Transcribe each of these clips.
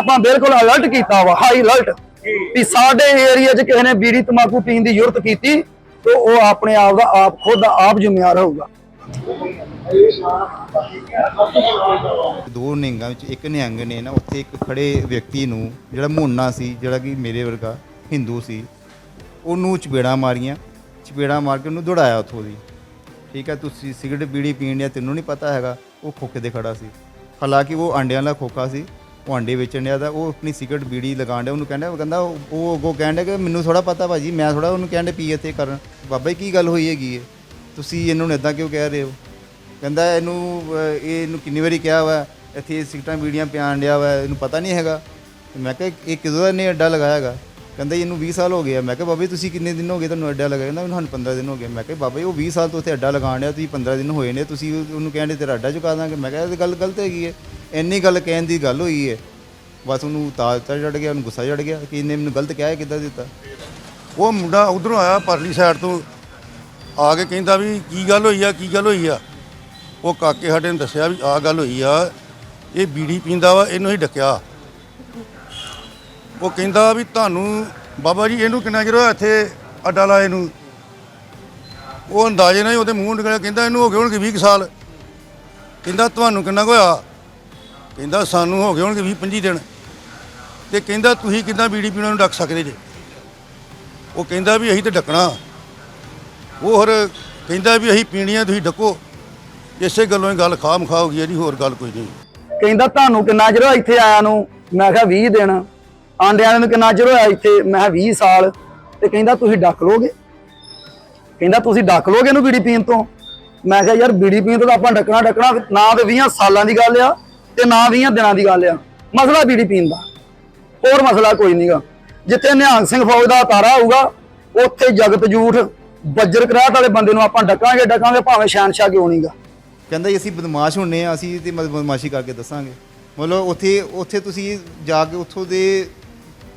ਆਪਾਂ ਬਿਲਕੁਲ ਅਲਰਟ ਕੀਤਾ ਵਾ ਹਾਈ ਅਲਰਟ ਵੀ ਸਾਡੇ ਏਰੀਆ 'ਚ ਕਿਸੇ ਨੇ ਬੀੜੀ ਤਮਾਕੂ ਪੀਣ ਦੀ ਜ਼ਰੂਰਤ ਕੀਤੀ, ਤੇ ਉਹ ਆਪਣੇ ਆਪ ਦਾ, ਆਪ ਖੁਦ ਆਪ ਜ਼ਿੰਮੇਵਾਰ ਹੋਊਗਾ। ਦੋ ਨਿਹੰਗਾਂ ਵਿੱਚ, ਇੱਕ ਨਿਹੰਗ ਨੇ ਨਾ, ਉੱਥੇ ਇੱਕ ਖੜੇ ਵਿਅਕਤੀ ਨੂੰ, ਜਿਹੜਾ ਮੋਨਾ ਸੀ, ਜਿਹੜਾ ਕਿ ਮੇਰੇ ਵਰਗਾ ਹਿੰਦੂ ਸੀ, ਉਹਨੂੰ ਚਪੇੜਾਂ ਮਾਰੀਆਂ, ਚਪੇੜਾਂ ਮਾਰ ਕੇ ਉਹਨੂੰ ਦੌੜਾਇਆ ਉੱਥੋਂ ਦੀ। ਠੀਕ ਹੈ ਤੁਸੀਂ ਸਿਗਰਟ, ਬੀੜੀ ਪੀਣ ਡਿਆ, ਤੈਨੂੰ ਨਹੀਂ ਪਤਾ ਹੈਗਾ, ਉਹ ਖੋਕੇ ਤੇ ਖੜਾ ਸੀ। ਹਾਲਾਂਕਿ ਉਹ ਆਂਡਿਆਂ ਦਾ ਖੋਕਾ ਸੀ ਉਹ ਵੇਚਣ ਡਿਆ ਤਾਂ, ਉਹ ਆਪਣੀ ਸਿਗਰਟ ਬੀੜੀ ਲਗਾਉਣ ਡਿਆ, ਉਹਨੂੰ ਕਹਿੰਦਾ, ਉਹ ਕਹਿੰਦਾ, ਉਹ ਅੱਗੋਂ ਕਹਿਣ ਡਿਆ ਕਿ ਮੈਨੂੰ ਥੋੜਾ ਪਤਾ ਭਾਜੀ, ਮੈਂ ਥੋੜਾ ਉਹਨੂੰ ਕਹਿਣ ਕਹਿੰਦੇ ਪੀ ਇੱਥੇ ਕਰਨ। ਬਾਬਾ ਜੀ, ਕੀ ਗੱਲ ਹੋਈ ਹੈਗੀ ਹੈ ਤੁਸੀਂ ਇਹਨੂੰ ਇਦਾਂ ਕਿਉਂ ਕਹਿ ਰਹੇ ਹੋ? ਕਹਿੰਦਾ, ਇਹਨੂੰ ਇਹ ਇਹਨੂੰ ਕਿੰਨੀ ਵਾਰੀ ਕਿਹਾ ਵਾ, ਇੱਥੇ ਸਿਗਰਟਾਂ ਬੀੜੀਆਂ ਪਿਆਣ ਡਿਆ ਵਾ, ਇਹਨੂੰ ਪਤਾ ਨਹੀਂ ਹੈਗਾ। ਮੈਂ ਕਿਹਾ, ਇਹ ਕਿਦੋਂ ਦਾ ਨੇ ਅੱਡਾ ਲਗਾਇਆ ਕਹਿੰਦਾ, ਇਹਨੂੰ 20 ਸਾਲ ਹੋ ਗਏ ਆ। ਮੈਂ ਕਿਹਾ, ਬਾਬਾ ਜੀ, ਤੁਸੀਂ ਕਿੰਨੇ ਦਿਨ ਹੋ ਗਏ ਤੁਹਾਨੂੰ ਅੱਡਾ ਲਗਾਇਆ? ਕਹਿੰਦਾ, ਮੈਨੂੰ 15 ਦਿਨ ਹੋ ਗਏ। ਮੈਂ ਕਿਹਾ, ਬਾਬਾ ਜੀ, ਉਹ 20 ਸਾਲ ਤੋਂ ਉੱਥੇ ਅੱਡਾ ਲਗਾਉਣ ਡਿਆ, ਤੁਸੀਂ 15 ਦਿਨ ਹੋਏ ਨੇ, ਤੁਸੀਂ ਉਹਨੂੰ ਕਹਿੰਦੇ ਤੇਰਾ ਅੱਡਾ ਚੁਕਾ ਦਾਂਗੇ। ਮੈਂ ਕਿਹਾ, ਇਹ ਗੱਲ ਗਲਤ ਹੈਗੀ ਹੈ ਇੰਨੀ ਗੱਲ ਕਹਿਣ ਦੀ ਗੱਲ ਹੋਈ ਹੈ ਬਸ ਉਹਨੂੰ ਤਾਜ ਤਾਂ ਚੜ ਗਿਆ, ਉਹਨੂੰ ਗੁੱਸਾ ਚੜ ਗਿਆ ਕਿ ਇਹਨੇ ਮੈਨੂੰ ਗਲਤ ਕਿਹਾ ਕਿੱਦਾਂ ਦਿੱਤਾ? ਉਹ ਮੁੰਡਾ ਉਧਰੋਂ ਆਇਆ ਪਰਲੀ ਸਾਈਡ ਤੋਂ, ਆ ਕੇ ਕਹਿੰਦਾ ਵੀ ਕੀ ਗੱਲ ਹੋਈ ਆ, ਕੀ ਗੱਲ ਹੋਈ ਆ? ਉਹ ਕਾਕੇ ਸਾਡੇ ਨੇ ਦੱਸਿਆ ਵੀ ਆ ਗੱਲ ਹੋਈ ਆ, ਇਹ ਬੀੜੀ ਪੀਂਦਾ ਵਾ, ਇਹਨੂੰ ਹੀ ਡੱਕਿਆ। ਉਹ ਕਹਿੰਦਾ ਵੀ ਤੁਹਾਨੂੰ, ਬਾਬਾ ਜੀ ਇਹਨੂੰ ਕਿੰਨਾ ਚਿਰ ਹੋਇਆ ਇੱਥੇ ਅੱਡਾ ਲਾਏ ਨੂੰ? ਉਹ ਅੰਦਾਜ਼ੇ ਨਾਲ ਹੀ ਉਹਦੇ ਮੂੰਹ ਨਿਕਲਿਆ, ਕਹਿੰਦਾ ਇਹਨੂੰ ਹੋ ਗਏ ਹੋਣਗੇ 20 ਕੁ ਸਾਲ। ਕਹਿੰਦਾ ਤੁਹਾਨੂੰ ਕਿੰਨਾ ਕੁ ਹੋਇਆ? ਕਹਿੰਦਾ ਸਾਨੂੰ ਹੋ ਗਏ ਹੋਣਗੇ 20 25 ਦਿਨ। ਤੇ ਕਹਿੰਦਾ ਤੁਸੀਂ ਕਿੱਦਾਂ ਬੀੜੀ ਪੀਣਾ ਨੂੰ ਡੱਕ ਸਕਦੇ ਜੇ? ਉਹ ਕਹਿੰਦਾ ਵੀ ਅਸੀਂ ਤੇ ਡੱਕਣਾ। ਉਹ ਹੋਰ ਕਹਿੰਦਾ ਵੀ ਅਸੀਂ ਪੀਣੀਆਂ ਤੁਸੀਂ ਡੱਕੋ। ਇਸੇ ਗੱਲੋਂ ਹੀ ਗੱਲ ਖਾਮ ਖਾ ਹੋ ਗਈ ਜੀ ਹੋਰ ਗੱਲ ਕੋਈ ਨਹੀਂ। ਕਹਿੰਦਾ ਤੁਹਾਨੂੰ ਕਿੰਨਾ ਚਿਰ ਹੋਇਆ ਇੱਥੇ ਆਇਆ ਨੂੰ? ਮੈਂ ਕਿਹਾ 20 ਦਿਨ। ਆਂਡਿਆਂ ਨੂੰ ਕਿੰਨਾ ਚਿਰ ਹੋਇਆ ਇੱਥੇ? ਮੈਂ ਕਿਹਾ 20 ਸਾਲ। ਤੇ ਕਹਿੰਦਾ ਤੁਸੀਂ ਡੱਕ ਲੋਗੇ? ਕਹਿੰਦਾ ਤੁਸੀਂ ਡੱਕ ਲੋਗੇ ਇਹਨੂੰ ਬੀੜੀ ਪੀਣ ਤੋਂ? ਮੈਂ ਕਿਹਾ ਯਾਰ ਬੀੜੀ ਪੀਣ ਤੋਂ ਤਾਂ ਆਪਾਂ ਡੱਕਣਾ ਡੱਕਣਾ। ਨਾ ਤੇ 20 ਸਾਲਾਂ ਦੀ ਗੱਲ ਆ। ਤੇ ਨਾ 20 ਦਿਨਾਂ ਦੀ ਗੱਲ ਆ। ਮਸਲਾ ਬੀੜੀ ਪੀਣ ਦਾ। ਹੋਰ ਮਸਲਾ ਕੋਈ ਨਹੀਂਗਾ ਜਿੱਥੇ ਨਿਹੰਗ ਸਿੰਘ ਫੌਜ ਦਾ ਤਾਰਾ ਹੋਊਗਾ, ਉੱਥੇ ਜਗਤ ਜੂਠ ਬੱਜਰ ਕਰਾਤ ਵਾਲੇ ਬੰਦੇ ਨੂੰ ਆਪਾਂ ਡੱਕਾਂਗੇ ਡੱਕਾਂਗੇ, ਭਾਵੇਂ ਸ਼ਹਿਨਸ਼ਾਹ ਕਿਉਂ ਨਹੀਂਗਾ ਕਹਿੰਦਾ ਅਸੀਂ ਬਦਮਾਸ਼ ਹੁੰਨੇ ਆ, ਅਸੀਂ ਤੇ ਬਦਮਾਸ਼ੀ ਕਰਕੇ ਦੱਸਾਂਗੇ। ਮਤਲਬ ਉੱਥੇ ਉੱਥੇ ਤੁਸੀਂ ਜਾ ਕੇ ਉੱਥੋਂ ਦੇ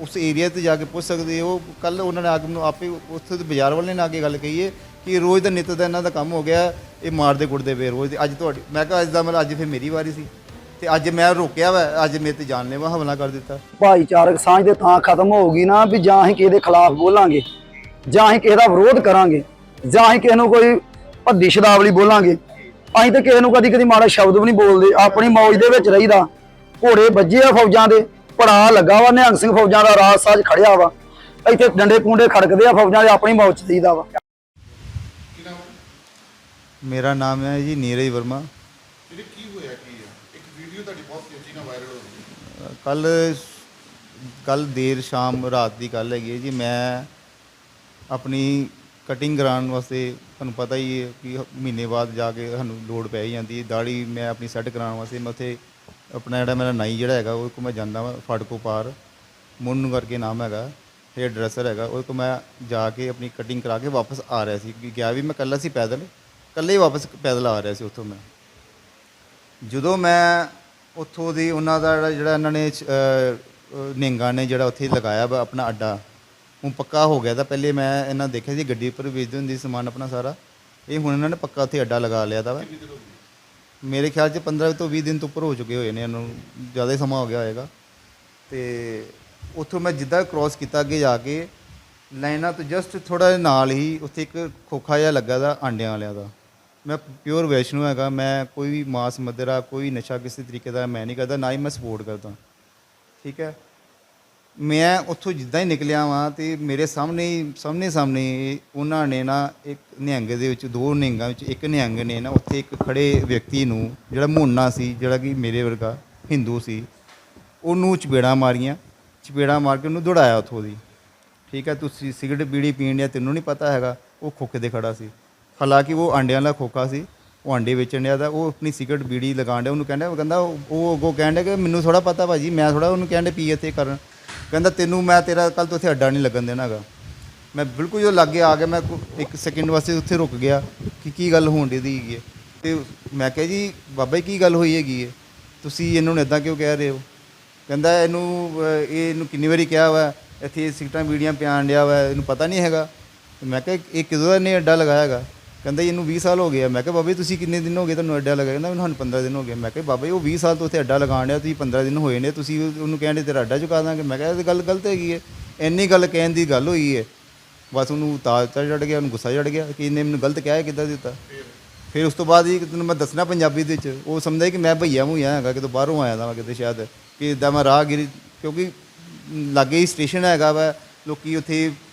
ਉਸ ਏਰੀਆ ਤੇ ਜਾ ਕੇ ਪੁੱਛ ਸਕਦੇ ਹੋ। ਕੱਲ ਉਹਨਾਂ ਨੇ ਆ ਕੇ ਆਪੇ ਉੱਥੇ ਦੇ ਬਾਜ਼ਾਰ ਵਾਲੇ ਨੇ ਆ ਕੇ ਗੱਲ ਕਹੀਏ ਕਿ ਰੋਜ਼ ਦਾ ਨਿੱਤ ਦਾ ਇਹਨਾਂ ਦਾ ਕੰਮ ਹੋ ਗਿਆ, ਇਹ ਮਾਰਦੇ ਕੁੱਟਦੇ ਪਏ ਰੋਜ਼ ਅੱਜ ਤੁਹਾਡੀ, ਮੈਂ ਕਿਹਾ ਅੱਜ ਦਾ ਮਤਲਬ ਅੱਜ ਫਿਰ ਮੇਰੀ ਵਾਰੀ ਸੀ। ਤੇ ਅੱਜ ਮੈਂ ਰੋਕਿਆ ਵਾ ਅੱਜ ਮੇਰੇ ਤੇ ਜਾਨਲੇਵਾ ਹਮਲਾ ਕਰ ਦਿੱਤਾ। ਭਾਈਚਾਰਕ ਸਾਂਝ ਦੇ ਥਾਂ ਖਤਮ ਹੋਊਗੀ ਨਾ ਵੀ ਜਾਂ ਅਸੀਂ ਕਿਸੇ ਦੇ ਖਿਲਾਫ ਬੋਲਾਂਗੇ ਜਾਂ ਅਸੀਂ ਕਿਸੇ ਦਾ ਵਿਰੋਧ ਕਰਾਂਗੇ ਜਾਂ ਅਸੀਂ ਕਿਸੇ ਨੂੰ ਕੋਈ ਭੱਦੀ ਸ਼ਬਦਾਵਲੀ ਬੋਲਾਂਗੇ। ਅਸੀਂ ਤਾਂ ਕਿਸੇ ਨੂੰ ਕਦੀ ਕਦੀ ਮਾੜਾ ਸ਼ਬਦ ਵੀ ਨਹੀਂ ਬੋਲਦੇ ਆਪਣੀ ਮੌਜ ਦੇ ਵਿੱਚ ਰਹੀਦਾ। ਘੋੜੇ ਵੱਜੇ ਆ ਫੌਜਾਂ ਦੇ ਪੜਾ ਲੱਗਾ ਵਾ ਨਿਹੰਗ ਸਿੰਘ ਫੌਜਾਂ ਦਾ ਰਾਜ ਸਾਜ ਖੜਿਆ ਵਾ। ਇੱਥੇ ਡੰਡੇ ਕੁੰਡੇ ਖੜਕਦੇ ਆ ਫੌਜਾਂ ਦੇ ਆਪਣੀ ਮੌਜ ਚ ਰਹੀਦਾ ਵਾ। ਮੇਰਾ ਨਾਮ ਹੈ ਜੀ ਨੀਰਜ ਵਰਮਾ ਇਹਦੇ ਕੀ ਹੋਇਆ ਕੀ ਹੈ ਇੱਕ ਵੀਡੀਓ ਤੁਹਾਡੀ ਬਹੁਤ ਤੇਜ਼ੀ ਨਾਲ ਵਾਇਰਲ ਹੋ ਰਹੀ ਕੱਲ ਕੱਲ ਦੇਰ ਸ਼ਾਮ ਰਾਤ ਦੀ ਗੱਲ ਹੈਗੀ ਹੈ ਜੀ, ਮੈਂ ਆਪਣੀ ਕਟਿੰਗ ਕਰਾਉਣ ਵਾਸਤੇ ਤੁਹਾਨੂੰ ਪਤਾ ਹੀ ਹੈ ਕਿ ਮਹੀਨੇ ਬਾਅਦ ਜਾ ਕੇ ਸਾਨੂੰ ਲੋੜ ਪੈ ਹੀ ਜਾਂਦੀ ਹੈ ਦਾੜੀ ਮੈਂ ਆਪਣੀ ਸੈੱਟ ਕਰਾਉਣ ਵਾਸਤੇ ਮੈਂ ਉੱਥੇ ਆਪਣਾ ਜਿਹੜਾ ਮੇਰਾ ਨਾਈ ਜਿਹੜਾ ਹੈਗਾ ਉਹ ਕੋ ਮੈਂ ਜਾਂਦਾ ਵਾਂ ਫਾਟਕੋ ਪਾਰ, ਮੁੰਨੂ ਕਰਕੇ ਨਾਮ ਹੈਗਾ, ਹੇਅਰ ਡਰੈਸਰ ਹੈਗਾ ਉਹ ਕੋ ਮੈਂ ਜਾ ਕੇ ਆਪਣੀ ਕਟਿੰਗ ਕਰਾ ਕੇ ਵਾਪਸ ਆ ਰਿਹਾ ਸੀ, ਕਿ ਗਿਆ ਵੀ ਮੈਂ ਇਕੱਲਾ ਸੀ ਪੈਦਲ, ਇਕੱਲੇ ਹੀ ਵਾਪਸ ਪੈਦਲ ਆ ਰਿਹਾ ਸੀ ਉੱਥੋਂ ਮੈਂ। ਜਦੋਂ ਮੈਂ ਉੱਥੋਂ ਦੀ ਉਹਨਾਂ ਦਾ ਜਿਹੜਾ- ਜਿਹੜਾ ਇਹਨਾਂ ਨੇ ਨਿਹੰਗਾਂ ਨੇ ਜਿਹੜਾ ਉੱਥੇ ਲਗਾਇਆ ਵਾ ਆਪਣਾ ਅੱਡਾ। ਉਹ ਪੱਕਾ ਹੋ ਗਿਆ ਤਾਂ ਪਹਿਲੇ ਮੈਂ ਇਹਨਾਂ ਦੇਖਿਆ ਸੀ ਗੱਡੀ ਉੱਪਰ ਵੇਚਦੇ ਹੁੰਦੇ ਸੀ ਸਮਾਨ ਆਪਣਾ ਸਾਰਾ। ਇਹ ਹੁਣ ਇਹਨਾਂ ਨੇ ਪੱਕਾ ਉੱਥੇ ਅੱਡਾ ਲਗਾ ਲਿਆ ਵਾ। ਮੇਰੇ ਖਿਆਲ 'ਚ 15 ਤੋਂ 20 ਦਿਨ ਤੋਂ ਉੱਪਰ ਹੋ ਚੁੱਕੇ ਹੋਏ ਨੇ ਇਹਨਾਂ ਨੂੰ ਜ਼ਿਆਦਾ ਸਮਾਂ ਹੋ ਗਿਆ ਹੋਏਗਾ। ਤੇ ਉੱਥੋਂ ਮੈਂ ਜਿੱਦਾਂ ਕ੍ਰਾਸ ਕੀਤਾ ਅੱਗੇ ਜਾ ਕੇ ਲਾਈਨਾਂ ਤੋਂ ਜਸਟ ਥੋੜਾ ਨਾਲ ਹੀ ਉੱਥੇ ਇੱਕ ਖੋਖਾ ਜਿਹਾ ਲੱਗਾ ਦਾ ਆਂਡਿਆਂ ਵਾਲਿਆਂ ਦਾ। ਮੈਂ ਪਿਓਰ ਵੈਸ਼ਨੂ ਹੈਗਾ, ਮੈਂ ਕੋਈ ਵੀ ਮਾਸ ਮਦਰਾ, ਕੋਈ ਨਸ਼ਾ ਕਿਸੇ ਤਰੀਕੇ ਦਾ ਮੈਂ ਨਹੀਂ ਕਰਦਾ, ਨਾ ਹੀ ਮੈਂ ਸਪੋਰਟ ਕਰਦਾ। ਠੀਕ ਹੈ? ਮੈਂ ਉੱਥੋਂ ਜਿੱਦਾਂ ਹੀ ਨਿਕਲਿਆ ਵਾਂ ਤੇ ਮੇਰੇ ਸਾਹਮਣੇ ਹੀ, ਸਾਹਮਣੇ ਸਾਹਮਣੇ ਉਹਨਾਂ ਨੇ ਨਾ ਇੱਕ ਨਿਹੰਗ ਦੇ ਵਿੱਚ, ਦੋ ਨਿਹੰਗਾਂ ਵਿੱਚ ਇੱਕ ਨਿਹੰਗ ਨੇ ਨਾ ਉੱਥੇ ਇੱਕ ਖੜੇ ਵਿਅਕਤੀ ਨੂੰ ਜਿਹੜਾ ਮੋਨਾ ਸੀ, ਜਿਹੜਾ ਕਿ ਮੇਰੇ ਵਰਗਾ ਹਿੰਦੂ ਸੀ, ਉਹਨੂੰ ਚਪੇੜਾਂ ਮਾਰੀਆਂ, ਚਪੇੜਾਂ ਮਾਰ ਕੇ ਉਹਨੂੰ ਦੌੜਾਇਆ ਉੱਥੋਂ ਦੀ। ਠੀਕ ਹੈ? ਤੁਸੀਂ ਸਿਗਰਟ ਬੀੜੀ ਪੀਣ ਡਿਆ ਤੈਨੂੰ ਨਹੀਂ ਪਤਾ ਹੈਗਾ, ਉਹ ਖੋਕੇ ਤੇ ਖੜਾ ਸੀ। ਹਾਲਾਂਕਿ ਉਹ ਆਂਡਿਆਂ ਦਾ ਖੋਖਾ ਸੀ, ਉਹ ਆਂਡੇ ਵੇਚਣ ਡਿਆ ਦਾ ਉਹ ਆਪਣੀ ਸਿਗਰਟ ਬੀੜੀ ਲਗਾਉਣ ਡਿਆ, ਉਹਨੂੰ ਕਹਿੰਦਾ, ਉਹ ਕਹਿੰਦਾ, ਉਹ ਅੱਗੋਂ ਕਹਿਣ ਡਿਆ ਕਿ ਮੈਨੂੰ ਥੋੜਾ ਪਤਾ ਭਾਜੀ, ਮੈਂ ਥੋੜਾ ਉਹਨੂੰ ਕਹਿੰਦੇ ਪੀ ਇੱਥੇ ਕਰਨ ਕਹਿੰਦਾ, ਤੈਨੂੰ ਮੈਂ ਤੇਰਾ ਕੱਲ ਤੋਂ ਉੱਥੇ ਅੱਡਾ ਨਹੀਂ ਲੱਗਣ ਦੇਣਾ ਹੈਗਾ ਮੈਂ ਬਿਲਕੁਲ ਜਦੋਂ ਲਾਗੇ ਆ ਗਿਆ ਮੈਂ ਇੱਕ ਸੈਕਿੰਡ ਵਾਸਤੇ ਉੱਥੇ ਰੁਕ ਗਿਆ ਕਿ ਕੀ ਗੱਲ ਹੋਣ ਦੀ ਹੈਗੀ ਹੈ। ਤੇ ਮੈਂ ਕਿਹਾ ਜੀ, ਬਾਬਾ ਜੀ, ਕੀ ਗੱਲ ਹੋਈ ਹੈਗੀ ਹੈ? ਤੁਸੀਂ ਇਹਨੂੰ ਇਦਾਂ ਕਿਉਂ ਕਹਿ ਰਹੇ ਹੋ? ਕਹਿੰਦਾ, ਇਹਨੂੰ ਇਹਨੂੰ ਕਿੰਨੀ ਵਾਰੀ ਕਿਹਾ ਵਾ, ਇੱਥੇ ਸਿਗਟਾਂ ਬੀੜੀਆਂ ਪਿਆਣ ਡਿਆ ਵਾ, ਇਹਨੂੰ ਪਤਾ ਨਹੀਂ ਹੈਗਾ। ਮੈਂ ਕਿਹਾ, ਇਹ ਕਿਦੋਂ ਦਾ ਨੇ ਅੱਡਾ ਲਗਾਇਆ ਹੈਗਾ ਕਹਿੰਦਾ ਜੀ, ਇਹਨੂੰ 20 ਸਾਲ ਹੋ ਗਏ ਆ। ਮੈਂ ਕਿਹਾ, ਬਾਬਾ ਜੀ ਤੁਸੀਂ ਕਿੰਨੇ ਦਿਨ ਹੋ ਗਏ ਤੁਹਾਨੂੰ ਅੱਡਾ ਲਗਾ ਕਹਿੰਦਾ, ਮੈਨੂੰ ਹੁਣ 15 ਦਿਨ ਹੋ ਗਏ। ਮੈਂ ਕਿਹਾ, ਬਾਬਾ ਜੀ, ਉਹ 20 ਸਾਲ ਤੋਂ ਉੱਥੇ ਅੱਡਾ ਲਗਾਉਣ ਡਿਆ, ਤੁਸੀਂ 15 ਦਿਨ ਹੋਏ ਨੇ, ਤੁਸੀਂ ਉਹਨੂੰ ਕਹਿੰਦੇ ਤੇਰਾ ਅੱਡਾ ਚੁਕਾ ਦਾਂਗੇ। ਮੈਂ ਕਿਹਾ, ਇਹ ਗੱਲ ਗਲਤ ਹੈਗੀ ਹੈ। ਇੰਨੀ ਗੱਲ ਕਹਿਣ ਦੀ ਗੱਲ ਹੋਈ ਹੈ। ਬਸ ਉਹਨੂੰ ਤਾਜ ਚੜ ਗਿਆ, ਉਹਨੂੰ ਗੁੱਸਾ ਚੜ ਗਿਆ ਕਿ ਇਹਨੇ ਮੈਨੂੰ ਗਲਤ ਕਿਹਾ ਹੈ, ਕਿੱਦਾਂ ਦਿੱਤਾ? ਫਿਰ ਉਸ ਤੋਂ ਬਾਅਦ ਹੀ ਤੈਨੂੰ ਮੈਂ ਦੱਸਣਾ ਪੰਜਾਬੀ ਦੇ ਵਿੱਚ। ਉਹ ਸਮਝਦਾ ਕਿ ਮੈਂ ਭਈਆ ਮੂੰਹ ਹੈਗਾ ਕਿਤੇ ਬਾਹਰੋਂ ਆਇਆ ਦਾ ਵਾ ਕਿਤੇ ਸ਼ਾਇਦ ਕਿ ਇਦਾਂ ਮੈਂ ਰਾਹਗੀਰੀ ਕਿਉਂਕਿ ਲਾਗੇ ਹੀ ਸਟੇਸ਼ਨ ਹੈਗਾ ਵਾ, ਲੋਕੀ ਉੱਥੇ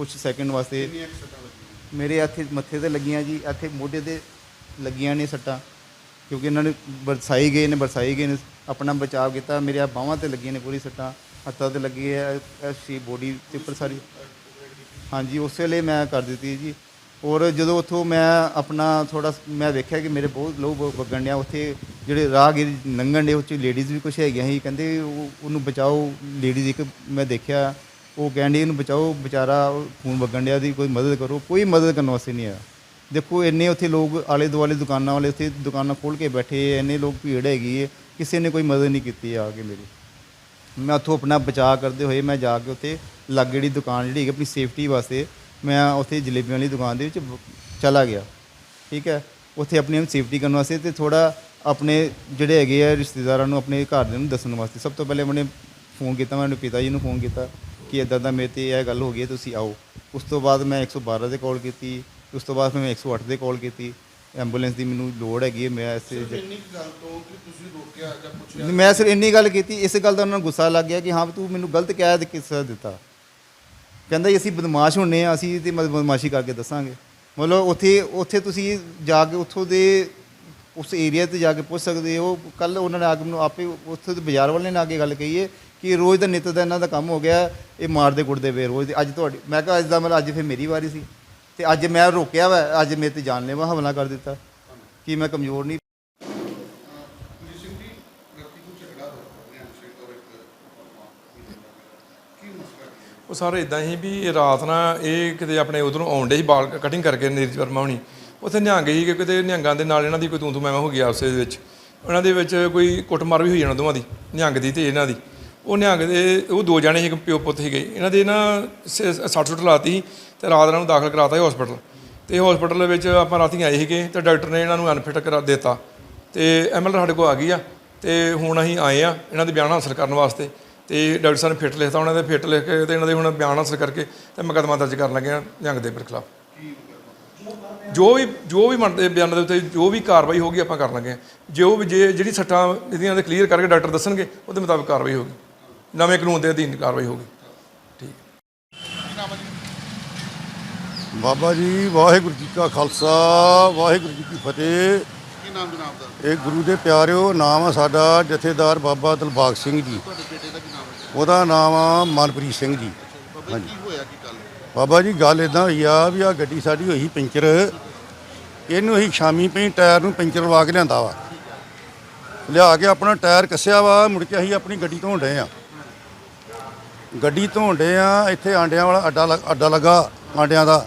ਕੁਝ ਸੈਕਿੰਡ ਵਾਸਤੇ। ਮੇਰੇ ਇੱਥੇ ਮੱਥੇ ਤੇ ਲੱਗੀਆਂ ਜੀ, ਇੱਥੇ ਮੋਢੇ ਤੇ ਲੱਗੀਆਂ ਨੇ ਸੱਟਾਂ, ਕਿਉਂਕਿ ਇਹਨਾਂ ਨੇ ਵਰਸਾਈ ਗਏ ਨੇ, ਵਰਸਾਈ ਗਏ ਨੇ, ਆਪਣਾ ਬਚਾਅ ਕੀਤਾ, ਮੇਰੇ ਬਾਹਾਂ ਤੇ ਲੱਗੀਆਂ ਨੇ ਪੂਰੀ ਸੱਟਾਂ, ਹੱਥਾਂ ਤੇ ਲੱਗੀ ਹੈ ਇਹ ਬੋਡੀ ਤੇ ਉੱਪਰ ਸਾਰੀ। ਹਾਂਜੀ, ਉਸੇ ਲਈ ਮੈਂ ਕਰ ਦਿੱਤੀ ਜੀ। ਔਰ ਜਦੋਂ ਉੱਥੋਂ ਮੈਂ ਆਪਣਾ ਥੋੜਾ ਮੈਂ ਵੇਖਿਆ ਕਿ ਮੇਰੇ ਬਹੁਤ ਲੋਕ ਵਗਣ ਡਿਆ, ਉੱਥੇ ਜਿਹੜੇ ਰਾਹਗੀਰ ਲੰਘਣ ਦੇ ਉੱਚ ਲੇਡੀਜ਼ ਵੀ ਕੁਛ ਹੈਗੀਆਂ ਸੀ, ਕਹਿੰਦੇ ਉਹ- ਉਹਨੂੰ ਬਚਾਓ ਲੇਡੀਜ਼ ਇੱਕ ਮੈਂ ਦੇਖਿਆ ਉਹ ਕਹਿੰਦੇ ਇਹਨੂੰ ਬਚਾਓ, ਵਿਚਾਰਾ ਖੂਨ ਵਗਣ ਡਿਆ ਦੀ ਕੋਈ ਮਦਦ ਕਰੋ, ਕੋਈ ਮਦਦ ਕਰਨ ਵਾਸਤੇ ਨਹੀਂ ਆਇਆ। ਦੇਖੋ, ਇੰਨੇ ਉੱਥੇ ਲੋਕ ਆਲੇ ਦੁਆਲੇ ਦੁਕਾਨਾਂ ਵਾਲੇ, ਉੱਥੇ ਦੁਕਾਨਾਂ ਖੋਲ ਕੇ ਬੈਠੇ ਇੰਨੇ ਲੋਕ ਭੀੜ ਹੈਗੀ ਹੈ ਕਿਸੇ ਨੇ ਕੋਈ ਮਦਦ ਨਹੀਂ ਕੀਤੀ ਆ ਕੇ ਮੇਰੀ। ਮੈਂ ਉੱਥੋਂ ਆਪਣਾ ਬਚਾਅ ਕਰਦੇ ਹੋਏ ਮੈਂ ਜਾ ਕੇ ਉੱਥੇ ਲਾਗੇ ਜਿਹੜੀ ਦੁਕਾਨ ਜਿਹੜੀ ਹੈਗੀ, ਆਪਣੀ ਸੇਫਟੀ ਵਾਸਤੇ ਮੈਂ ਉੱਥੇ ਜਲੇਬੀਆਂ ਵਾਲੀ ਦੁਕਾਨ ਦੇ ਵਿੱਚ ਚਲਾ ਗਿਆ। ਠੀਕ ਹੈ? ਉੱਥੇ ਆਪਣੀ ਸੇਫਟੀ ਕਰਨ ਵਾਸਤੇ ਤੇ ਥੋੜਾ ਆਪਣੇ ਜਿਹੜੇ ਹੈਗੇ ਆ ਰਿਸ਼ਤੇਦਾਰਾਂ ਨੂੰ, ਆਪਣੇ ਘਰਦਿਆਂ ਨੂੰ ਦੱਸਣ ਵਾਸਤੇ। ਸਭ ਤੋਂ ਪਹਿਲੇ ਮੈਨੇ ਫੋਨ ਕੀਤਾ, ਮੈਂ ਆਪਣੇ ਪਿਤਾ ਜੀ ਨੂੰ ਫੋਨ ਕੀਤਾ। ਕਿ ਇਦਾਂ ਦਾ ਮੇਰੇ ਤੇ ਇਹ ਗੱਲ ਹੋ ਗਈ ਹੈ ਤੁਸੀਂ ਆਓ। ਉਸ ਤੋਂ ਬਾਅਦ ਮੈਂ 112 ਤੇ ਕਾਲ ਕੀਤੀ ਉਸ ਤੋਂ ਬਾਅਦ ਫਿਰ ਮੈਂ 108 ਤੇ ਕਾਲ ਕੀਤੀ। ਐਂਬੂਲੈਂਸ ਦੀ ਮੈਨੂੰ ਲੋੜ ਹੈਗੀ ਹੈ ਮੈਂ ਇਸ ਇੰਨੀ ਕੁ ਗੱਲ ਤੋਂ ਕਿ ਤੁਸੀਂ ਰੋਕਿਆ ਜਾਂ ਪੁੱਛਿਆ ਮੈਂ ਸਿਰ ਇੰਨੀ ਗੱਲ ਕੀਤੀ ਇਸ ਗੱਲ ਦਾ ਉਹਨਾਂ ਨੂੰ ਗੁੱਸਾ ਲੱਗ ਗਿਆ ਕਿ ਹਾਂ ਵੀ ਤੂੰ ਮੈਨੂੰ ਗਲਤ ਕਹਿ ਦੇ ਕਿਸ ਦਿੱਤਾ। ਕਹਿੰਦਾ ਜੀ ਅਸੀਂ ਬਦਮਾਸ਼ ਹੁੰਨੇ ਆ ਅਸੀਂ ਤੇ ਬਦਮਾਸ਼ੀ ਕਰਕੇ ਦੱਸਾਂਗੇ। ਮਤਲਬ ਉੱਥੇ ਉੱਥੇ ਤੁਸੀਂ ਜਾ ਕੇ ਉੱਥੋਂ ਦੇ ਉਸ ਏਰੀਆ ਤੇ ਜਾ ਕੇ ਪੁੱਛ ਸਕਦੇ ਹੋ। ਕੱਲ ਉਹਨਾਂ ਨੇ ਆ ਕੇ ਆਪੇ ਉੱਥੇ ਦੇ ਬਾਜ਼ਾਰ ਵਾਲੇ ਨੇ ਆ ਕੇ ਗੱਲ ਕਹੀ ਹੈ ਕਿ ਰੋਜ਼ ਦਾ ਨਿੱਤ ਦਾ ਇਹਨਾਂ ਦਾ ਕੰਮ ਹੋ ਗਿਆ, ਇਹ ਮਾਰਦੇ ਕੁੱਟਦੇ ਪਏ ਰੋਜ਼ ਅੱਜ ਤੁਹਾਡੀ ਮੈਂ ਕਿਹਾ ਅੱਜ ਦਾ ਮਤਲਬ ਅੱਜ ਫਿਰ ਮੇਰੀ ਵਾਰੀ ਸੀ। ਤੇ ਅੱਜ ਮੈਂ ਰੋਕਿਆ ਵਾ, ਅੱਜ ਮੇਰੇ ਤੇ ਜਾਨਲੇਵਾ ਹਮਲਾ ਕਰ ਦਿੱਤਾ ਕਿ ਮੈਂ ਕਮਜ਼ੋਰ ਨਹੀਂ। ਉਹ ਸਾਰੇ ਇਦਾਂ ਹੀ ਵੀ ਰਾਤ ਨਾ ਇਹ ਕਿਤੇ ਆਪਣੇ ਉਧਰੋਂ ਆਉਂਦੇ ਸੀ, ਬਾਲ ਕਟਿੰਗ ਕਰਕੇ ਨੀਰਜ ਵਰਮਾ ਹੁਣੀ। ਉੱਥੇ ਨਿਹੰਗ ਸੀ ਕਿ ਕਿਤੇ ਨਿਹੰਗਾਂ ਦੇ ਨਾਲ ਇਹਨਾਂ ਦੀ ਕੋਈ ਤੂੰ ਤੂੰ ਮੈਂ ਮੈਂ ਹੋ ਗਈ ਆਪਸੇ ਦੇ ਵਿੱਚ। ਉਹਨਾਂ ਦੇ ਵਿੱਚ ਕੋਈ ਕੁੱਟਮਾਰ ਵੀ ਹੋਈ ਜਾਣਾ ਦੋਵਾਂ ਦੀ, ਨਿਹੰਗ ਦੀ ਤੇ ਇਹਨਾਂ ਦੀ। ਉਹ ਨਿਹੰਗ ਦੇ, ਉਹ ਦੋ ਜਾਣੇ ਸੀ ਪਿਓ ਪੁੱਤ ਸੀਗੇ। ਇਹਨਾਂ ਦੇ ਨਾ ਸ- ਸੱਟ ਸੁੱਟ ਲਾਤੀ ਸੀ ਤੇ ਰਾਤ ਇਹਨਾਂ ਨੂੰ ਦਾਖਲ ਕਰਾਤਾ ਸੀ ਹਸਪੀਟਲ ਤੇ ਹਸਪੀਟਲ ਵਿੱਚ ਆਪਾਂ ਰਾਤੀ ਆਏ ਸੀਗੇ ਤੇ ਡਾਕਟਰ ਨੇ ਇਹਨਾਂ ਨੂੰ ਅਨਫਿਟ ਕਰਾ ਦਿੱਤਾ। ਤੇ ਐਮਐਲ ਸਾਡੇ ਕੋਲ ਆ ਗਈ ਆ ਤੇ ਹੁਣ ਅਸੀਂ ਆਏ ਆ ਇਹਨਾਂ ਦੇ ਬਿਆਨ ਹਾਸਲ ਕਰਨ ਵਾਸਤੇ। ਤੇ ਡਾਕਟਰ ਸਾਹਿਬ ਨੇ ਫਿੱਟ ਲਿਖਤਾ, ਉਹਨਾਂ ਦੇ ਫਿੱਟ ਲਿਖ ਕੇ ਤੇ ਇਹਨਾਂ ਦੇ ਹੁਣ ਬਿਆਨ ਹਾਸਲ ਕਰਕੇ ਤੇ ਮੁਕੱਦਮਾ ਦਰਜ ਕਰਨ ਲੱਗੇ ਆ ਨਿਹੰਗ ਦੇ ਖਿਲਾਫ। ਜੋ ਵੀ ਜੋ ਵੀ ਮੰਨਦੇ ਬਿਆਨ ਦੇ ਉੱਤੇ ਜੋ ਵੀ ਕਾਰਵਾਈ ਹੋਗੀ ਆਪਾਂ ਕਰਨ ਲੱਗੇ ਜੋ ਵੀ ਜੇ ਜਿਹੜੀ ਸੱਟਾਂ ਇਹਦੀਆਂ ਦੇ ਕਲੀਅਰ ਕਰਕੇ ਡਾਕਟਰ ਦੱਸਣਗੇ ਉਹਦੇ ਮੁਤਾਬਕ ਕਾਰਵਾਈ ਹੋਗੀ ਨਵੇਂ ਕਾਨੂੰਨ ਦੇ ਅਧੀਨ ਕਾਰਵਾਈ ਹੋਗੀ ਠੀਕ ਬਾਬਾ ਜੀ ਵਾਹਿਗੁਰੂ ਜੀ ਕਾ ਖਾਲਸਾ ਵਾਹਿਗੁਰੂ ਜੀ ਕੀ ਫਤਿਹ। ਕੀ ਨਾਮ ਜਨਾਬ ਦਾ? ਇਹ ਗੁਰੂ ਦੇ ਪਿਆਰਿਓ ਨਾਮ ਆ ਸਾਡਾ ਜਥੇਦਾਰ ਬਾਬਾ ਦਿਲਬਾਗ ਸਿੰਘ ਜੀ। ਤੁਹਾਡੇ ਬੇਟੇ ਦਾ ਕੀ ਨਾਮ ਹੈ? ਉਹਦਾ ਨਾਮ ਆ ਮਨਪ੍ਰੀਤ ਸਿੰਘ ਜੀ। ਬਾਬਾ ਜੀ, ਕੀ ਹੋਇਆ? ਕੀ ਗੱਲ ਬਾਬਾ ਜੀ, ਗੱਲ ਇਦਾਂ ਹੋਈ ਆ ਵੀ ਆ ਗੱਡੀ ਸਾਡੀ ਹੋਈ ਪੈਂਚਰ। ਇਹਨੂੰ ਅਸੀਂ ਸ਼ਾਮੀ ਪਈ ਟਾਇਰ ਨੂੰ ਪੈਂਚਰ ਲਵਾ ਕੇ ਲਿਆਂਦਾ ਵਾ। ਲਿਆ ਕੇ ਆਪਣਾ ਟਾਇਰ ਕੱਸਿਆ ਵਾ, ਮੁੜ ਕੇ ਅਸੀਂ ਆਪਣੀ ਗੱਡੀ ਧੋਣ ਡਏ ਆ। ਗੱਡੀ ਧੋਣ ਡਏ ਆ, ਇੱਥੇ ਆਂਡਿਆਂ ਵਾਲਾ ਅੱਡਾ ਲੱਗ- ਅੱਡਾ ਲੱਗਾ ਆਂਡਿਆਂ ਦਾ।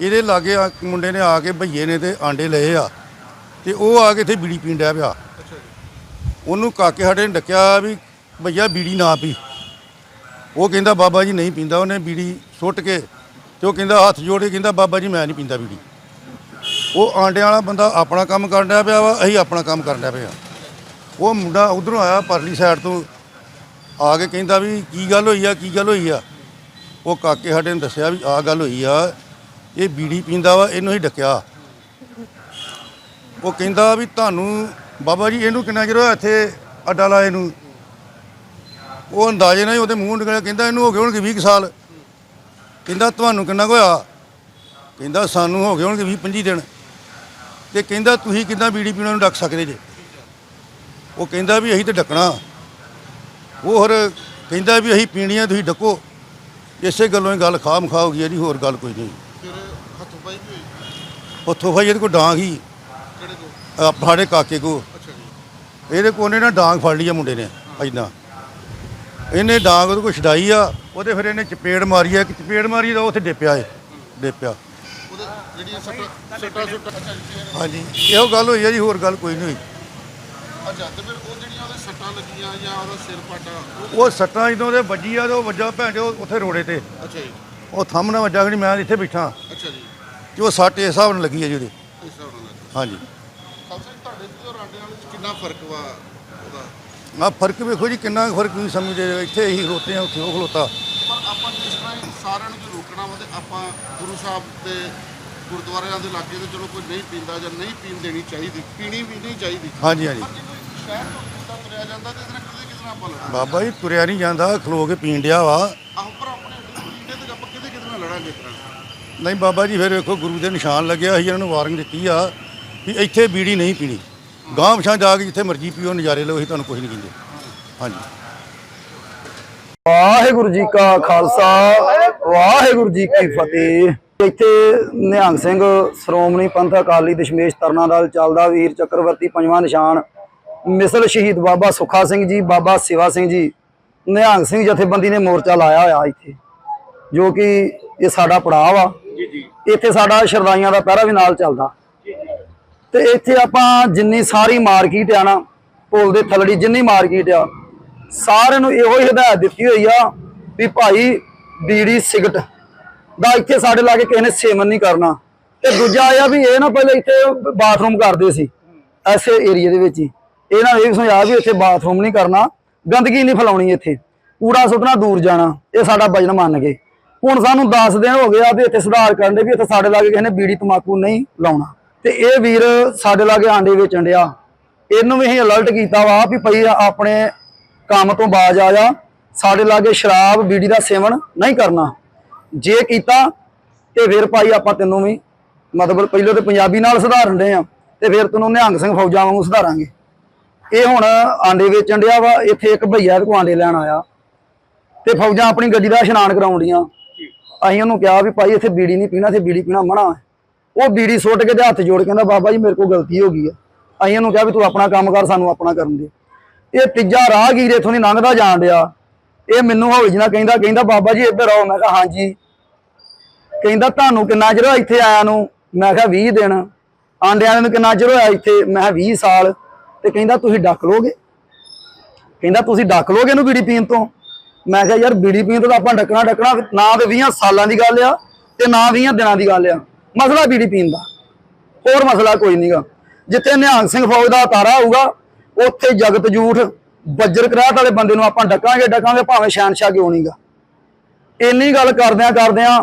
ਇਹਦੇ ਲਾਗੇ ਮੁੰਡੇ ਨੇ ਆ ਕੇ ਭਈਏ ਨੇ ਤੇ ਆਂਡੇ ਲਏ ਆ। ਤੇ ਉਹ ਆ ਕੇ ਇੱਥੇ ਬੀੜੀ ਪੀਣ ਡਿਆ ਪਿਆ। ਉਹਨੂੰ ਕਾਕੇ ਸਾਡੇ ਨੇ ਡੱਕਿਆ ਵੀ ਭਈਆ ਬੀੜੀ ਨਾ ਪੀ। ਉਹ ਕਹਿੰਦਾ, ਬਾਬਾ ਜੀ ਨਹੀਂ ਪੀਂਦਾ। ਉਹਨੇ ਬੀੜੀ ਸੁੱਟ ਕੇ ਤੇ ਉਹ ਕਹਿੰਦਾ, ਹੱਥ ਜੋੜ ਕੇ ਕਹਿੰਦਾ, ਬਾਬਾ ਜੀ, ਮੈਂ ਨਹੀਂ ਪੀਂਦਾ ਬੀੜੀ। ਉਹ ਆਂਡਿਆਂ ਵਾਲਾ ਬੰਦਾ ਆਪਣਾ ਕੰਮ ਕਰਨ ਡਿਆ ਪਿਆ ਵਾ, ਅਸੀਂ ਆਪਣਾ ਕੰਮ ਕਰਨ ਡਿਆ ਪਿਆ ਉਹ ਮੁੰਡਾ ਉਧਰੋਂ ਆਇਆ ਪਰਲੀ ਸਾਈਡ ਤੋਂ, ਆ ਕੇ ਕਹਿੰਦਾ ਵੀ, ਕੀ ਗੱਲ ਹੋਈ ਆ, ਕੀ ਗੱਲ ਹੋਈ ਆ? ਉਹ ਕਾਕੇ ਸਾਡੇ ਨੇ ਦੱਸਿਆ ਵੀ ਆਹ ਗੱਲ ਹੋਈ ਆ, ਇਹ ਬੀੜੀ ਪੀਂਦਾ ਵਾ, ਇਹਨੂੰ ਹੀ ਡੱਕਿਆ। ਉਹ ਕਹਿੰਦਾ ਵੀ, ਤੁਹਾਨੂੰ, ਬਾਬਾ ਜੀ, ਇਹਨੂੰ ਕਿੰਨਾ ਚਿਰ ਹੋਇਆ ਇੱਥੇ ਅੱਡਾ ਲਾਏ ਨੂੰ? ਉਹ ਅੰਦਾਜ਼ੇ ਨਾਲ ਹੀ ਉਹਦੇ ਮੂੰਹ ਨਿਕਲਿਆ ਕਹਿੰਦਾ ਇਹਨੂੰ ਹੋ ਗਏ ਹੋਣਗੇ 20 ਕੁ ਸਾਲ। ਕਹਿੰਦਾ ਤੁਹਾਨੂੰ ਕਿੰਨਾ ਕੁ ਹੋਇਆ? ਕਹਿੰਦਾ ਸਾਨੂੰ ਹੋ ਗਏ ਹੋਣਗੇ 20 25 ਦਿਨ। ਤੇ ਕਹਿੰਦਾ ਤੁਸੀਂ ਕਿੱਦਾਂ ਬੀੜੀ ਪੀਣਾ ਨੂੰ ਡੱਕ ਸਕਦੇ ਜੇ? ਉਹ ਕਹਿੰਦਾ ਵੀ ਅਸੀਂ ਤੇ ਡੱਕਣਾ। ਉਹ ਹੋਰ ਕਹਿੰਦਾ ਵੀ ਅਸੀਂ ਪੀਣੀਆਂ ਤੁਸੀਂ ਡੱਕੋ। ਇਸੇ ਗੱਲੋਂ ਹੀ ਗੱਲ ਖਾਮ ਖਾ ਹੋ ਗਈ ਹੈ ਜੀ ਹੋਰ ਗੱਲ ਕੋਈ ਨਹੀਂ। ਫਿਰ ਹੱਥੋਂ ਪਾਈ ਵੀ ਹੋਈ? ਉੱਥੋਂ ਭਾਈ ਇਹਦੇ ਕੋਲ ਡਾਂਗ ਹੀ। ਕਿਹੜੇ ਕੋ ਸਾਡੇ ਕਾਕੇ ਕੋ ਅੱਛਾ ਜੀ। ਇਹਦੇ ਕੋਲ ਨੇ ਨਾ ਡਾਂਗ ਫੜ ਲਈ ਆ ਮੁੰਡੇ ਨੇ ਐਦਾਂ ਇਹਨੇ ਡਾਂਗ ਉਹਦੇ ਕੋਲ ਛਡਾਈ ਆ ਉਹਦੇ ਫਿਰ ਇਹਨੇ ਚਪੇੜ ਮਾਰੀ ਆ ਇੱਕ ਚਪੇੜ ਮਾਰੀ ਤਾਂ ਉਹ ਉੱਥੇ ਡਿੱਪਿਆ ਏ ਡਿੱਪਿਆ। ਜਿਹੜੀਆਂ ਸੱਟਾਂ ਹਾਂਜੀ ਇਹੋ ਗੱਲ ਹੋਈ ਆ ਜੀ ਹੋਰ ਗੱਲ ਕੋਈ ਨਹੀਂ ਹੋਈ। ਅੱਛਾ ਤੇ ਫਿਰ ਉਹ ਜਿਹੜੀਆਂ ਉਹਦੇ ਸੱਟਾਂ ਲੱਗੀਆਂ ਜਾਂ ਉਹਦਾ ਸਿਰ ਪਾਟਾ ਉਹ ਉਹ ਸੱਟਾਂ ਜਦੋਂ ਉਹਦੇ ਵੱਜੀ ਆ ਤੇ ਉਹ ਵੱਜਾ ਭੈਣ ਚੋ ਉੱਥੇ ਰੋੜੇ ਤੇ। ਅੱਛਾ ਜੀ। ਉਹ ਥੰਮ ਨਾਲ ਵੱਜਾ ਕਿ ਮੈਂ ਇੱਥੇ ਬੈਠਾ। ਅੱਛਾ ਜੀ। ਉਹ ਸੱਟ ਇਸ ਹਿਸਾਬ ਨਾਲ ਲੱਗੀ ਆ ਜੀ ਉਹਦੇ। ਇਸ ਹਿਸਾਬ ਨਾਲ ਲੱਗਾ। ਹਾਂਜੀ। ਖਾਲਸਾ ਜੀ ਤੁਹਾਡੇ ਤੇ ਔਰ ਆਂਡੇ ਵਾਲੇ ਚ ਕਿੰਨਾ ਫ਼ਰਕ ਵਾ ਉਹਦਾ? ਆ ਫ਼ਰਕ ਵੇਖੋ ਜੀ ਕਿੰਨਾ ਫ਼ਰਕ ਤੁਸੀਂ ਸਮਝਦੇ ਹੋ। ਇੱਥੇ ਅਸੀਂ ਖਲੋਤੇ ਆ ਉੱਥੇ ਉਹ ਖਲੋਤਾ। ਪਰ ਆਪਾਂ ਜਿਸ ਤਰ੍ਹਾਂ ਹੀ ਸਾਰਿਆਂ ਨੂੰ ਜੇ ਰੋਕਣਾ ਵਾ ਤੇ ਆਪਾਂ ਗੁਰੂ ਸਾਹਿਬ ਦੇ ਗੁਰਦੁਆਰਿਆਂ ਦੇ ਲਾਗੇ ਤੇ ਚਲੋ ਕੋਈ ਨਹੀਂ ਪੀਂਦਾ ਜਾਂ ਨਹੀਂ ਪੀਣ ਦੇਣੀ ਚਾਹੀਦੀ ਪੀਣੀ ਵੀ ਨਹੀਂ ਚਾਹੀਦੀ। ਹਾਂਜੀ ਹਾਂਜੀ। ਪਰ ਸ਼ਹਿਰ ਤੋਂ ਪੀਂਦਾ ਤੁਰਿਆ ਜਾਂਦਾ ਤੇ ਇਹਦੇ ਕਿਤੇ ਕਿਤੇ ਆਪਾਂ ਲੜਾਂਗੇ। ਬਾਬਾ ਜੀ ਤੁਰਿਆ ਨਹੀਂ ਜਾਂਦਾ ਖਲੋ ਕੇ ਪੀਣ ਡਿਆ ਵਾ। ਆਹੋ ਪਰ ਆਪਣੇ ਪੀਂਦੇ ਤੇ ਆਪਾਂ ਕਿਤੇ ਕਿਤੇ ਨਾਲ ਲੜਾਂਗੇ ਇਸ ਤਰ੍ਹਾਂ। ਨਹੀਂ ਬਾਬਾ ਜੀ ਫਿਰ ਵੇਖੋ ਗੁਰੂ ਦੇ ਨਿਸ਼ਾਨ ਲੱਗਿਆ ਅਸੀਂ ਇਹਨਾਂ ਨੂੰ ਵਾਰਨਿੰਗ ਦਿੱਤੀ ਆ ਵੀ ਇੱਥੇ ਬੀੜੀ ਨਹੀਂ ਪੀਣੀ। ਗਾਂਹ ਪਛਾਂ ਜਾ ਕੇ ਜਿੱਥੇ ਮਰਜ਼ੀ ਪੀਓ ਨਜ਼ਾਰੇ ਲਓ ਅਸੀਂ ਤੁਹਾਨੂੰ ਕੁਝ ਨਹੀਂ ਕਹਿੰਦੇ ਹਾਂਜੀ। ਵਾਹਿਗੁਰੂ ਜੀ ਕਾ ਖਾਲਸਾ ਵਾਹਿਗੁਰੂ ਜੀ ਕੀ ਫਤਿਹ। ਇੱਥੇ ਨਿਹੰਗ ਸਿੰਘ ਸ਼੍ਰੋਮਣੀ ਪੰਥ ਅਕਾਲੀ ਦਸ਼ਮੇਸ਼ ਤਰਨਾ ਦਲ ਚੱਲਦਾ ਵੀਰ ਚੱਕਰਵਰਤੀ ਪੰਜਵਾਂ ਨਿਸ਼ਾਨ। ਮਿਸਲ ਸ਼ਹੀਦ ਬਾਬਾ ਸੁੱਖਾ ਸਿੰਘ ਜੀ ਬਾਬਾ ਸਿਵਾ ਸਿੰਘ ਜੀ। ਨਿਹੰਗ ਸਿੰਘ ਜਥੇਬੰਦੀ ਨੇ ਮੋਰਚਾ ਲਾਇਆ ਹੋਇਆ ਇੱਥੇ ਜੋ ਕਿ ਇਹ ਸਾਡਾ ਪੜਾਅ ਵਾ। ਜੀ ਜੀ। ਇੱਥੇ ਸਾਡਾ ਸ਼ਰਦਾਈਆਂ ਦਾ ਪਹਿਰਾ ਵੀ ਨਾਲ ਚੱਲਦਾ। ਤੇ ਇੱਥੇ ਆਪਾਂ ਜਿੰਨੀ ਸਾਰੀ ਮਾਰਕੀਟ ਆ ਨਾ ਪੁਲ ਦੇ ਥਲੜੀ, ਜਿੰਨੀ ਮਾਰਕੀਟ ਆ, ਸਾਰਿਆਂ ਨੂੰ ਇਹੋ ਹੀ ਹਦਾਇਤ ਦਿੱਤੀ ਹੋਈ ਆ ਵੀ ਭਾਈ ਬੀੜੀ ਸਿਗਰਟ ਦਾ ਇੱਥੇ ਸਾਡੇ ਲਾਗੇ ਕਿਸੇ ਨੇ ਸੇਵਨ ਨਹੀਂ ਕਰਨਾ। ਤੇ ਦੂਜਾ ਇਹ ਆ ਵੀ ਇਹ ਨਾ ਪਹਿਲੇ ਇੱਥੇ ਬਾਥਰੂਮ ਕਰਦੇ ਸੀ, ਐਸੇ ਏਰੀਆ ਦੇ ਵਿੱਚ ਹੀ। ਇਹਨਾਂ ਨੇ ਇਹ ਵੀ ਸਮਝਾਇਆ ਵੀ ਇੱਥੇ ਬਾਥਰੂਮ ਨਹੀਂ ਕਰਨਾ, ਗੰਦਗੀ ਨਹੀਂ ਫੈਲਾਉਣੀ ਇੱਥੇ। ਕੂੜਾ ਸੁੱਟਣਾ, ਦੂਰ ਜਾਣਾ, ਇਹ ਸਾਡਾ ਵਜਨ ਮੰਨ ਗਏ। ਹੁਣ ਸਾਨੂੰ 10 ਦਿਨ ਹੋ ਗਏ ਆ ਵੀ ਇੱਥੇ ਸੁਧਾਰ ਕਰਨ ਦੇ ਵੀ ਇੱਥੇ ਸਾਡੇ ਲਾਗੇ ਕਿਸੇ ਨੇ ਬੀੜੀ ਤਮਾਕੂ ਨਹੀਂ ਲਾਉਣਾ। ਤੇ ਇਹ ਵੀਰ ਸਾਡੇ ਲਾਗੇ ਆਂਡੇ ਵੇਚਣ ਡਿਆ। ਇਹਨੂੰ ਵੀ ਅਸੀਂ ਅਲਰਟ ਕੀਤਾ ਵਾ ਵੀ ਭਈ ਆਪਣੇ ਕੰਮ ਤੋਂ ਬਾਜ ਆ ਜਾ। ਸਾਡੇ ਲਾਗੇ ਸ਼ਰਾਬ, ਬੀੜੀ ਦਾ ਸੇਵਨ ਨਹੀਂ ਕਰਨਾ। ਜੇ ਕੀਤਾ ਤੇ ਫਿਰ ਭਾਈ ਆਪਾਂ ਤੈਨੂੰ ਵੀ ਮਤਲਬ ਪਹਿਲਾਂ ਤੇ ਪੰਜਾਬੀ ਨਾਲ ਸੁਧਾਰਨ ਦੇ ਆ ਤੇ ਫਿਰ ਤੈਨੂੰ ਨਿਹੰਗ ਸਿੰਘ ਫੌਜਾਂ ਵਾਂਗੂ ਸੁਧਾਰਾਂਗੇ। ਇਹ ਹੁਣ ਆਂਡੇ ਵੇਚਣ ਡਿਆ ਵਾ, ਇੱਥੇ ਇੱਕ ਭਈਆ ਇਹਦੇ ਕੋਲ ਆਂਡੇ ਲੈਣ ਆਇਆ। ਤੇ ਫੌਜਾਂ ਆਪਣੀ ਗੱਡੀ ਦਾ ਇਸ਼ਨਾਨ ਕਰਾਉਣ ਡੀਆਂ ਅਸੀਂ ਉਹਨੂੰ ਕਿਹਾ ਵੀ ਭਾਈ ਇੱਥੇ ਬੀੜੀ ਨਹੀਂ ਪੀਣਾ, ਇੱਥੇ ਬੀੜੀ ਪੀਣਾ ਮਨਾ। ਹੈ ਉਹ ਬੀੜੀ ਸੁੱਟ ਕੇ ਤੇ ਹੱਥ ਜੋੜ ਕੇ ਕਹਿੰਦਾ, ਬਾਬਾ ਜੀ, ਮੇਰੇ ਕੋਲ ਗਲਤੀ ਹੋ ਗਈ ਆ ਅਸੀਂ ਇਹਨੂੰ ਕਿਹਾ ਵੀ ਤੂੰ ਆਪਣਾ ਕੰਮ ਕਰ, ਸਾਨੂੰ ਆਪਣਾ ਕਰਨ ਦੇ। ਇਹ ਤੀਜਾ ਰਾਹਗੀਰ ਇੱਥੋਂ ਦੀ ਲੰਘਦਾ ਜਾਣ ਡਿਆ। ਇਹ ਮੈਨੂੰ ਹੌਲੀ ਜਿਹੀ ਕਹਿੰਦਾ ਕਹਿੰਦਾ, ਬਾਬਾ ਜੀ, ਇੱਧਰ ਆਓ। ਮੈਂ ਕਿਹਾ, ਹਾਂਜੀ। ਕਹਿੰਦਾ, ਤੁਹਾਨੂੰ ਕਿੰਨਾ ਚਿਰ ਹੋਇਆ ਇੱਥੇ ਆਇਆ ਨੂੰ? ਮੈਂ ਕਿਹਾ 20 ਦਿਨ। ਆਂਡਿਆਂ ਨੂੰ ਕਿੰਨਾ ਚਿਰ ਹੋਇਆ ਇੱਥੇ? ਮੈਂ ਕਿਹਾ 20 ਸਾਲ। ਤੇ ਕਹਿੰਦਾ, ਤੁਸੀਂ ਡੱਕ ਲੋਗੇ ਕਹਿੰਦਾ, ਤੁਸੀਂ ਡੱਕ ਲੋਗੇ ਇਹਨੂੰ ਬੀੜੀ ਪੀਣ ਤੋਂ? ਮੈਂ ਕਿਹਾ, ਯਾਰ, ਬੀੜੀ ਪੀਣ ਤੋਂ ਤਾਂ ਆਪਾਂ ਡੱਕਣਾ ਡੱਕਣਾ ਨਾ ਤੇ 20 ਸਾਲਾਂ ਦੀ ਗੱਲ ਆ ਤੇ ਨਾ 20 ਦਿਨਾਂ ਦੀ ਗੱਲ ਆ। ਮਸਲਾ ਬੀੜੀ ਪੀਣ ਦਾ। ਹੋਰ ਮਸਲਾ ਕੋਈ ਨਹੀਂਗਾ ਜਿੱਥੇ ਨਿਹੰਗ ਸਿੰਘ ਫੌਜ ਦਾ ਤਾਰਾ ਹੋਊਗਾ, ਉੱਥੇ ਜਗਤ ਜੂਠ ਬੱਜਰ ਕਰਾਤ ਵਾਲੇ ਬੰਦੇ ਨੂੰ ਆਪਾਂ ਡੱਕਾਂਗੇ ਡੱਕਾਂਗੇ, ਭਾਵੇਂ ਸ਼ਹਿਨशाह ਕਿਉਂ ਨਹੀਂਗਾ ਇੰਨੀ ਗੱਲ ਕਰਦਿਆਂ ਕਰਦਿਆਂ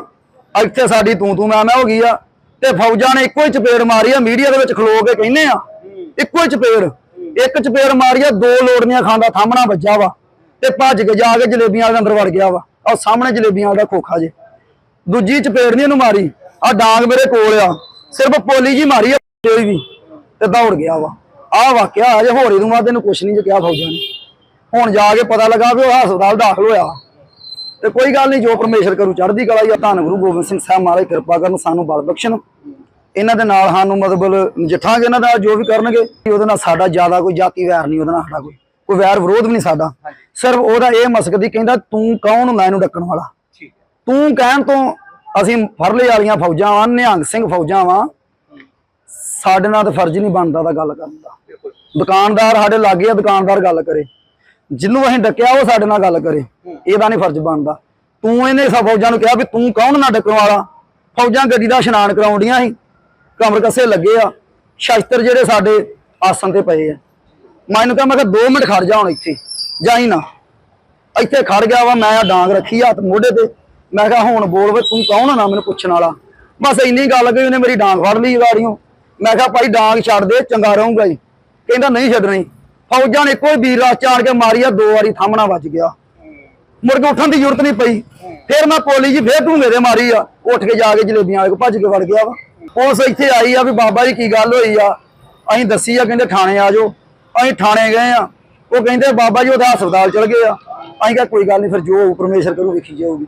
ਇੱਥੇ ਸਾਡੀ ਤੂੰ ਤੂੰ ਮੈਂ ਮੈਂ ਹੋ ਗਈ ਆ, ਤੇ ਫੌਜਾਂ ਨੇ ਇੱਕੋ ਹੀ ਚਪੇੜ ਮਾਰੀ ਆ, ਮੀਡੀਆ ਦੇ ਵਿੱਚ ਖਲੋ ਕੇ ਕਹਿੰਦੇ ਆ, ਇੱਕੋ ਹੀ ਚਪੇੜ। ਇੱਕ ਚਪੇੜ ਮਾਰੀ ਆ, ਦੋ ਲੋੜਨੀਆਂ ਖਾਂਦਾ ਥਾਮਣਾ ਵੱਜਾ ਵਾ, ਤੇ ਭੱਜ ਕੇ ਜਾ ਕੇ ਜਲੇਬੀਆਂ ਵਾਲੇ ਦੇ ਅੰਦਰ ਵੜ ਗਿਆ ਵਾ। ਆਹ ਸਾਹਮਣੇ ਜਲੇਬੀਆਂ ਵਾਲਾ ਖੋਖਾ ਜੇ। ਦੂਜੀ ਚਪੇੜ ਨਹੀਂ ਇਹਨੂੰ ਮਾਰੀ। ਆ ਡਾਂਗ ਮੇਰੇ ਕੋਲ ਆ। ਸਿਰਫ ਪੋਲੀ ਜੀ ਮਾਰੀ ਆ ਕੋਈ ਵੀ ਤੇ ਦੌੜ ਗਿਆ ਵਾ। ਆਹ ਵਾਕਿਆ ਅਜੇ ਹੋਰ ਇਹਨੂੰ ਬਾਅਦ ਇਹਨੂੰ ਕੁਛ ਨਹੀਂ ਜੇ ਕਿਹਾ ਫੌਜਾਂ ਨੇ। ਹੁਣ ਜਾ ਕੇ ਪਤਾ ਲੱਗਾ ਵੀ ਉਹ ਹਸਪਤਾਲ ਦਾਖਲ ਹੋਇਆ। ਤੇ ਕੋਈ ਗੱਲ ਨਹੀਂ ਜੋ ਪਰਮੇਸ਼ਰ ਕਰੂ ਚੜ੍ਹਦੀ ਕਲਾ ਹੀ ਆ। ਧੰਨ ਗੁਰੂ ਗੋਬਿੰਦ ਸਿੰਘ ਸਾਹਿਬ ਮਹਾਰਾਜ ਕਿਰਪਾ ਕਰਨ ਸਾਨੂੰ ਬਲ ਬਖਸ਼ਣ। ਇਹਨਾਂ ਦੇ ਨਾਲ ਸਾਨੂੰ ਮਤਲਬ ਨਜਿੱਠਾਂਗੇ ਇਹਨਾਂ ਦਾ ਜੋ ਵੀ ਕਰਨਗੇ ਉਹਦੇ ਨਾਲ ਸਾਡਾ ਜ਼ਿਆਦਾ ਕੋਈ ਜਾਤੀ ਵੈਰ ਨਹੀਂ ਉਹਦੇ ਨਾਲ ਸਾਡਾ ਕੋਈ ਕੋਈ ਵੈਰ ਵਿਰੋਧ ਵੀ ਨਹੀਂ ਸਾਡਾ। ਸਿਰਫ ਉਹਦਾ ਇਹ ਮਸਕਦੀ ਕਹਿੰਦਾ ਤੂੰ ਕੌਣ ਹੁੰਦਾ ਇਹਨੂੰ ਡੱਕਣ ਵਾਲਾ? ਤੂੰ ਕਹਿਣ ਤੋਂ ਅਸੀਂ ਫਰਲੇ ਵਾਲੀਆਂ ਫੌਜਾਂ ਵਾਂ ਨਿਹੰਗ ਸਿੰਘ ਫੌਜਾਂ ਵਾਂ। ਸਾਡੇ ਨਾਲ ਤਾਂ ਫਰਜ਼ ਨਹੀਂ ਬਣਦਾ ਦਾ ਗੱਲ ਕਰਨ ਦਾ। ਦੁਕਾਨਦਾਰ ਸਾਡੇ ਲਾਗੇ ਆ ਦੁਕਾਨਦਾਰ ਗੱਲ ਕਰੇ। ਜਿਹਨੂੰ ਅਸੀਂ ਡੱਕਿਆ ਉਹ ਸਾਡੇ ਨਾਲ ਗੱਲ ਕਰੇ। ਇਹਦਾ ਨਹੀਂ ਫਰਜ਼ ਬਣਦਾ। ਤੂੰ ਇਹਨੇ ਸਭ ਫੌਜਾਂ ਨੂੰ ਕਿਹਾ ਵੀ ਤੂੰ ਕੌਣ ਨਾ ਡੱਕਣ ਵਾਲਾ? ਫੌਜਾਂ ਗੱਡੀ ਦਾ ਇਸ਼ਨਾਨ ਕਰਾਉਂਦੀਆਂ ਸੀ। ਕਮਰ ਕੱਸੇ ਲੱਗੇ ਆ। ਸ਼ਸਤਰ ਜਿਹੜੇ ਸਾਡੇ ਆਸਨ ਤੇ ਪਏ ਆ। ਮੈਂ ਇਹਨੂੰ ਕਿਹਾ ਮੈਂ ਕਿਹਾ 2 ਮਿੰਟ ਖੜ ਜਾ ਹੁਣ ਇੱਥੇ। ਜਾਈ ਨਾ। ਇੱਥੇ ਖੜ ਗਿਆ ਵਾ ਮੈਂ ਆ ਡਾਂਗ ਰੱਖੀ ਹੱਥ ਮੋਢੇ ਤੇ। ਮੈਂ ਕਿਹਾ ਹੁਣ ਬੋਲ ਵੇ, ਤੂੰ ਕੌਣ ਆ ਨਾ ਮੈਨੂੰ ਪੁੱਛਣ ਵਾਲਾ? ਬਸ ਇੰਨੀ ਗੱਲ ਗਈ ਉਹਨੇ ਮੇਰੀ ਡਾਂਗ ਫੜ ਲਈ ਗਾੜੀਆਂ ਮੈਂ ਕਿਹਾ ਭਾਈ ਡਾਂਗ ਛੱਡ ਦੇ, ਚੰਗਾ ਰਹੂੰਗਾ ਜੀ। ਕਹਿੰਦਾ ਨਹੀਂ ਛੱਡਣੀ। ਫੌਜਾਂ ਨੇ ਕੋਈ ਵੀਰ ਰਾਤ ਚਾੜ ਕੇ ਮਾਰੀ ਆ, ਦੋ ਵਾਰੀ ਥੰਮਣਾ ਵੱਜ ਗਿਆ। ਮੁੜ ਕੇ ਉੱਠਣ ਦੀ ਜ਼ਰੂਰਤ ਨਹੀਂ ਪਈ। ਫਿਰ ਮੈਂ ਪੋਲੀ ਜੀ, ਫੇਰ ਢੂੰਗੇ ਦੇ ਮਾਰੀ ਆ। ਉੱਠ ਕੇ ਜਾ ਕੇ ਜਲੇਬੀਆਂ ਵਾਲੇ ਕੋ ਭੱਜ ਕੇ ਵੜ ਗਿਆ ਵਾ। ਪੁਲਿਸ ਇੱਥੇ ਆਈ ਆ ਵੀ ਬਾਬਾ ਜੀ ਕੀ ਗੱਲ ਹੋਈ ਆ। ਅਸੀਂ ਦੱਸੀ ਆ, ਕਹਿੰਦੇ ਥਾਣੇ ਆ ਜਾਓ। ਅਸੀਂ ਥਾਣੇ ਗਏ ਆ। ਉਹ ਕਹਿੰਦੇ ਬਾਬਾ ਜੀ, ਉਹਦਾ ਹਸਪਤਾਲ ਚਲ ਗਏ ਆ। ਅਸੀਂ ਕਿਹਾ ਕੋਈ ਗੱਲ ਨਹੀਂ, ਫਿਰ ਜੋ ਹੋਊ, ਪਰਮੇਸ਼ਰ ਕਰੂ, ਵੇਖੀ ਜਾਊਗੀ।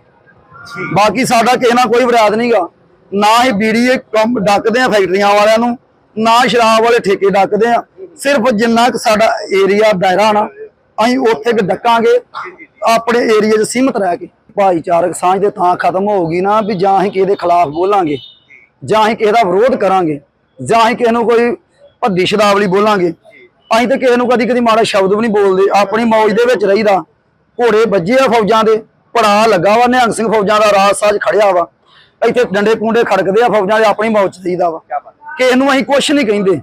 ਬਾਕੀ ਸਾਡਾ ਕਿਸੇ ਨਾਲ ਕੋਈ ਵਿਰਾਦ ਨਹੀਂਗਾ ਨਾ ਹੀ ਬੀੜੀ ਕੰਮ ਡੱਕਦੇ ਆ ਫੈਕਟਰੀਆਂ ਵਾਲਿਆਂ ਨੂੰ, ਨਾ ਸ਼ਰਾਬ ਵਾਲੇ ਠੇਕੇ ਡੱਕਦੇ ਆ। ਸਿਰਫ ਜਿੰਨਾ ਕੁ ਸਾਡਾ ਏਰੀਆ ਦਾਇਰਾ ਨਾ, ਅਸੀਂ ਉੱਥੇ ਕੁ ਡੱਕਾਂਗੇ, ਆਪਣੇ ਏਰੀਆ 'ਚ ਸੀਮਤ ਰਹਿ ਕੇ। ਭਾਈਚਾਰਕ ਸਾਂਝ ਦੇ ਥਾਂ ਖਤਮ ਹੋਊਗੀ ਨਾ ਵੀ ਜਾਂ ਅਸੀਂ ਕਿਸੇ ਦੇ ਖਿਲਾਫ ਬੋਲਾਂਗੇ, ਜਾਂ ਅਸੀਂ ਕਿਸੇ ਦਾ ਵਿਰੋਧ ਕਰਾਂਗੇ, ਜਾਂ ਅਸੀਂ ਕਿਸੇ ਨੂੰ ਕੋਈ ਭੱਦੀ ਸ਼ਬਦਾਵਲੀ ਬੋਲਾਂਗੇ। ਅਸੀਂ ਤਾਂ ਕਿਸੇ ਨੂੰ ਕਦੀ ਕਦੀ ਮਾੜਾ ਸ਼ਬਦ ਵੀ ਨਹੀਂ ਬੋਲਦੇ, ਆਪਣੀ ਮੌਜ ਦੇ ਵਿੱਚ ਰਹੀਦਾ। ਘੋੜੇ ਵੱਜੇ ਆ ਫੌਜਾਂ ਦੇ ਪੜਾ ਲੱਗਾ ਵਾ ਨਿਹੰਗ ਸਿੰਘ ਫੌਜਾਂ ਦਾ ਰਾਜ ਸਾਜ ਖੜਿਆ ਵਾ। ਇੱਥੇ ਡੰਡੇ ਕੁੰਡੇ ਖੜਕਦੇ ਆ ਫੌਜਾਂ ਦੇ ਆਪਣੀ ਮੌਜ ਚ ਰਹੀਦਾ ਵਾ। ਕਿਸੇ ਨੂੰ ਅਸੀਂ ਕੁਝ ਨਹੀਂ ਕਹਿੰਦੇ।